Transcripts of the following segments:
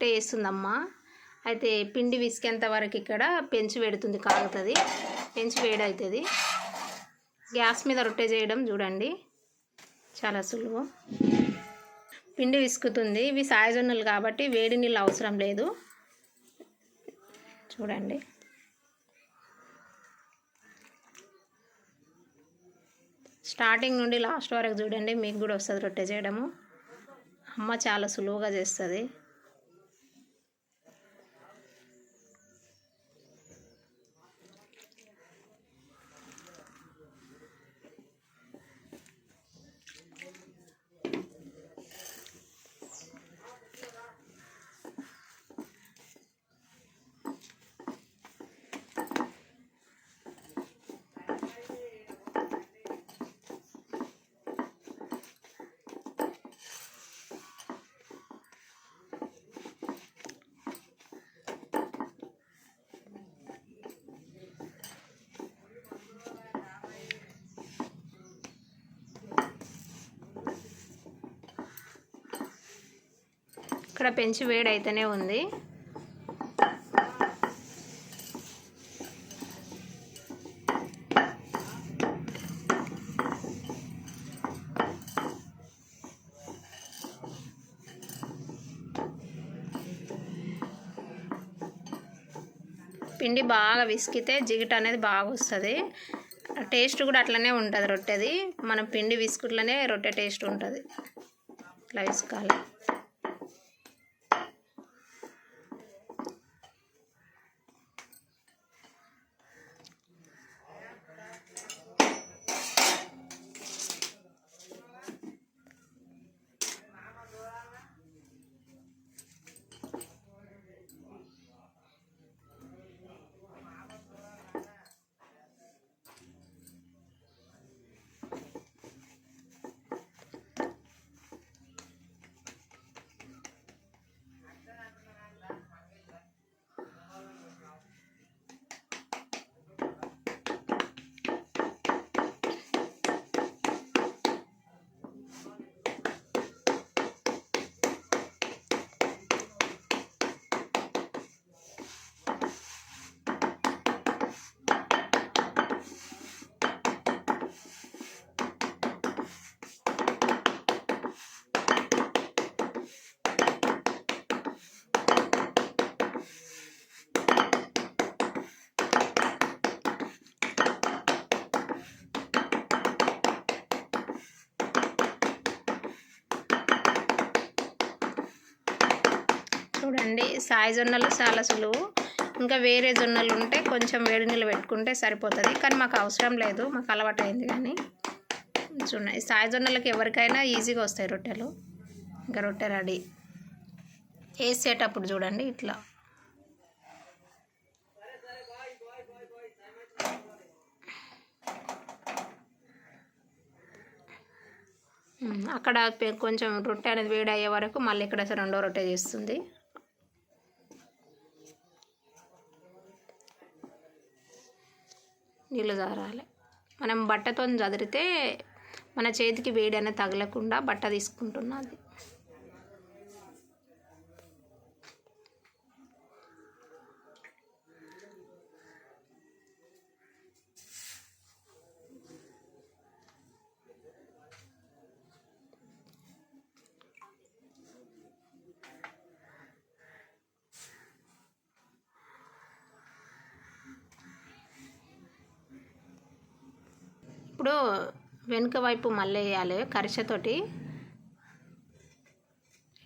రొట్టె వేస్తుందమ్మా. అయితే పిండి విసికేంత వరకు ఇక్కడ పెంచి పెడుతుంది కాగుతుంది. పెంచి వేడవుతుంది గ్యాస్ మీద రొట్టె చేయడం చూడండి. చాలా సులువు పిండి విసుకుతుంది. ఇవి సాయజొన్నలు కాబట్టి వేడి నీళ్ళు అవసరం లేదు. చూడండి. స్టార్టింగ్ నుండి లాస్ట్ వరకు చూడండి. మీకు కూడా వస్తుంది రొట్టె చేయడము. అమ్మ చాలా సులువుగా చేస్తుంది. ఇక్కడ పెంచి వేడి అయితేనే ఉంది. పిండి బాగా విసికితే జిగిట అనేది బాగా వస్తుంది. టేస్ట్ కూడా అట్లనే ఉంటుంది రొట్టెది. మనం పిండి విసుకుట్లనే రొట్టె టేస్ట్ ఉంటుంది. ఇట్లా విసుకాలి చూడండి. సాయి జొన్నలు చాలా సులువు ఇంకా వేరే జొన్నలు ఉంటే కొంచెం వేడి నీళ్ళు పెట్టుకుంటే సరిపోతుంది. కానీ మాకు అవసరం లేదు. మాకు అలవాటు అయింది కానీ. చూడండి. సాయి జొన్నలకి ఎవరికైనా ఈజీగా వస్తాయి రొట్టెలు. ఇంకా రొట్టె రెడీ. వేసేటప్పుడు చూడండి ఇట్లా. అక్కడ కొంచెం రొట్టె అనేది వేడి అయ్యే వరకు మళ్ళీ ఇక్కడ రెండో రొట్టె చేస్తుంది. నీళ్ళు జారాలి. మనం బట్టతో చదిరితే మన చేతికి వేడి అనేది తగలకుండా బట్ట తీసుకుంటున్నది. ఇప్పుడు వెనుక వైపు మళ్ళీ వేయాలి కరిసెతోటి.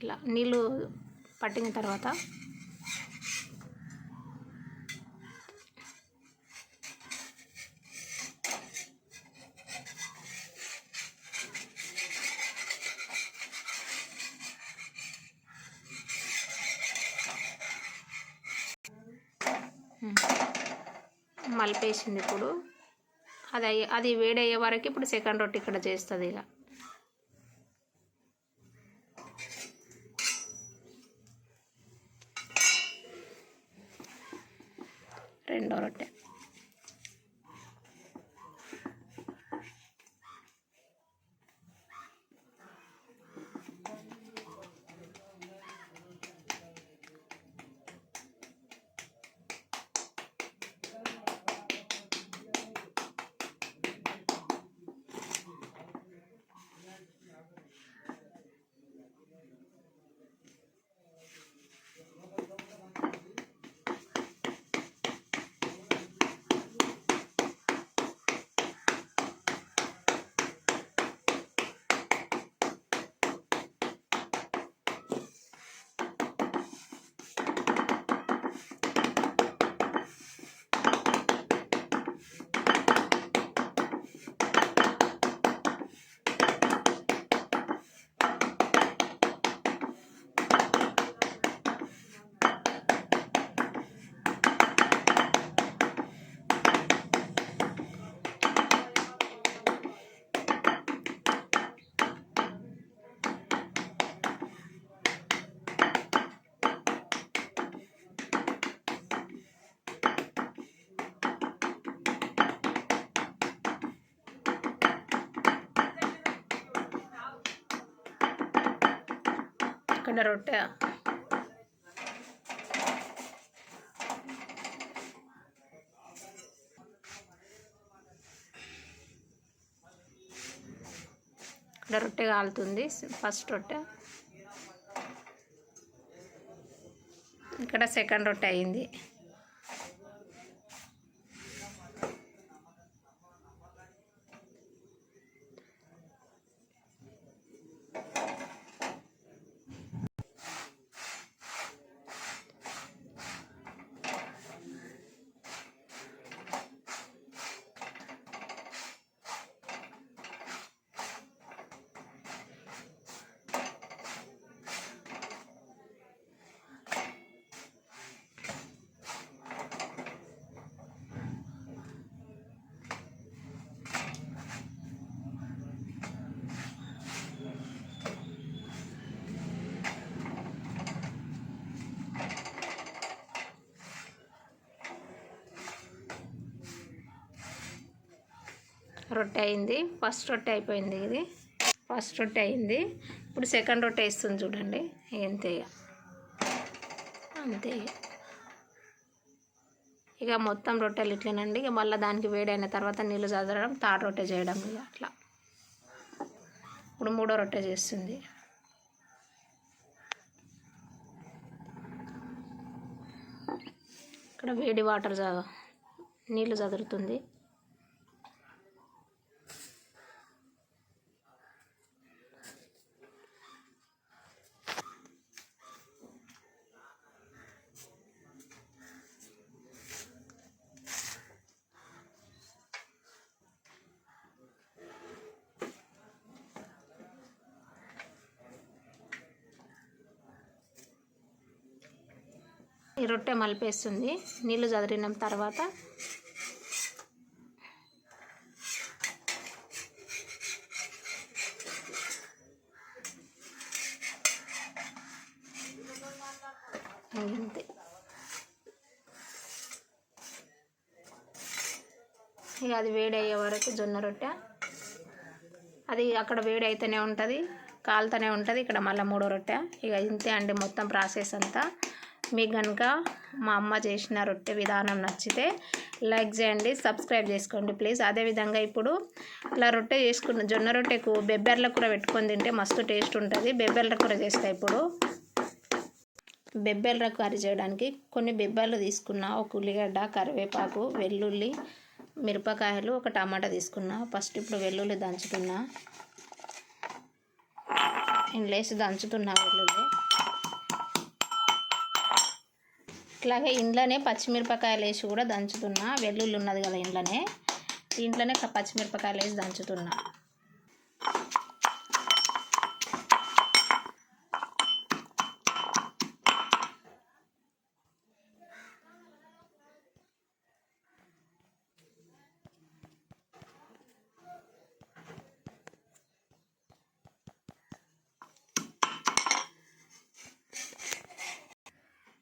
ఇలా నీళ్ళు పట్టిన తర్వాత మలిపేసింది ఇప్పుడు. అది అయ్యే అది వేడయ్యే వరకు ఇప్పుడు సెకండ్ రొట్టె ఇక్కడ చేస్తుంది ఇక. అక్కడ రొట్టె. ఇక్కడ రొట్టె కాలుతుంది ఫస్ట్ రొట్టె. ఇక్కడ సెకండ్ రొట్టె అయింది. రొట్టె అయింది. ఫస్ట్ రొట్టె అయిపోయింది ఇది. ఫస్ట్ రొట్టె అయింది. ఇప్పుడు సెకండ్ రొట్టె వేస్తుంది చూడండి. అంతే ఇక. అంతే ఇక. ఇక మొత్తం రొట్టెలు ఇట్లేనండి. ఇక మళ్ళీ దానికి వేడైన తర్వాత నీళ్ళు చదవడం థర్డ్ రొట్టె చేయడం ఇక అట్లా. ఇప్పుడు మూడో రొట్టె చేస్తుంది. ఇక్కడ వేడి వాటర్ నీళ్ళు చదురుతుంది. ఈ రొట్టె మలిపేస్తుంది. నీళ్ళు చదిరిన తర్వాత అంతే. ఇక అది వేడి అయ్యే వరకు జొన్న రొట్టె. అది అక్కడ వేడి అయితేనే ఉంటుంది కాలుతూనే ఉంటుంది. ఇక్కడ మళ్ళీ మూడో రొట్టె. ఇక ఇంతే అండి మొత్తం ప్రాసెస్ అంతా. మీకు కనుక మా అమ్మ చేసిన రొట్టె విధానం నచ్చితే లైక్ చేయండి సబ్స్క్రైబ్ చేసుకోండి ప్లీజ్. అదేవిధంగా ఇప్పుడు ఇలా రొట్టె చేసుకున్న జొన్న రొట్టెకు బెబ్బెర్ల కూర పెట్టుకొని తింటే మస్తు టేస్ట్ ఉంటుంది. బెబ్బెర్ల కూర చేస్తా ఇప్పుడు. బెబ్బెర్ల కర్రీ చేయడానికి కొన్ని బెబ్బెర్లు తీసుకున్న ఒక ఉల్లిగడ్డ కరివేపాకు వెల్లుల్లి మిరపకాయలు ఒక టమాటా తీసుకున్నా. ఫస్ట్ ఇప్పుడు వెల్లుల్లి దంచుతున్నా. నేను లేచి దంచుతున్నా వెల్లుల్లి. ఇట్లాగే ఇంట్లోనే పచ్చిమిరపకాయలు వేసి కూడా దంచుతున్నా. వెల్లుల్లి ఉన్నది కదా ఇంట్లోనే ఇంట్లోనే పచ్చిమిరపకాయలు వేసి దంచుతున్నా.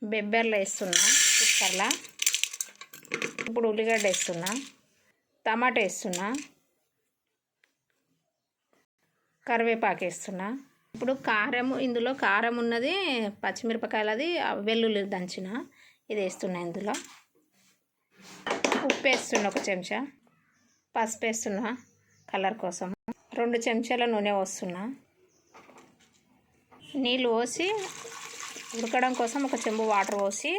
బెబ్బెర్లు వేస్తున్నా. కుక్కర్లో ఇప్పుడు ఉల్లిగడ్డ వేస్తున్నా. టమాటా వేస్తున్నా. కరివేపాకు వేస్తున్నా. ఇప్పుడు కారం ఇందులో కారం ఉన్నది పచ్చిమిరపకాయలది వెల్లుల్లి దంచిన. ఇది వేస్తున్నా ఇందులో. ఉప్పు వేస్తున్నా ఒక చెంచా. పసుపు వేస్తున్నా కలర్ కోసం. రెండు చెంచాల నూనె పోస్తున్నా. నీళ్ళు పోసి ఉడకడం కోసం ఒక చెంబు వాటర్ పోసి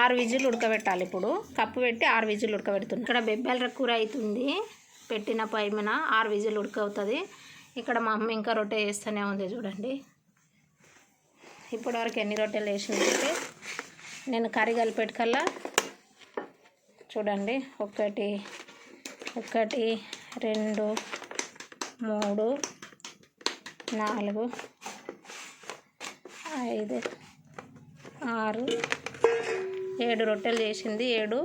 ఆరు విజిల్ ఉడకబెట్టాలి ఇప్పుడు. కప్పు పెట్టి ఆరు విజిల్ ఉడకబెడుతుంది. ఇక్కడ బెబ్బెల కూర అవుతుంది పెట్టిన పైమిన ఆరు విజిల్ ఉడకవుతుంది. ఇక్కడ మా అమ్మ ఇంకా రొట్టె వేస్తూనే ఉంది చూడండి. ఇప్పటివరకు ఎన్ని రొట్టెలు వేసిందంటే నేను కర్రీ కలిపెట్టుకల్లా చూడండి. ఒకటి ఒకటి రెండు మూడు నాలుగు ఐదు ఆరు ఏడు రొట్టెలు చేసింది ఏడు.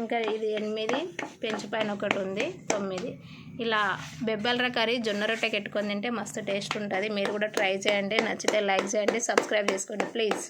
ఇంకా ఇది ఎనిమిది పెంచి పైన ఒకటి ఉంది తొమ్మిది. ఇలా బెబ్బల్ర కర్రీ జొన్న రొట్టె పెట్టుకొని తింటే మస్తు టేస్ట్ ఉంటుంది. మీరు కూడా ట్రై చేయండి నచ్చితే లైక్ చేయండి సబ్స్క్రైబ్ చేసుకోండి ప్లీజ్.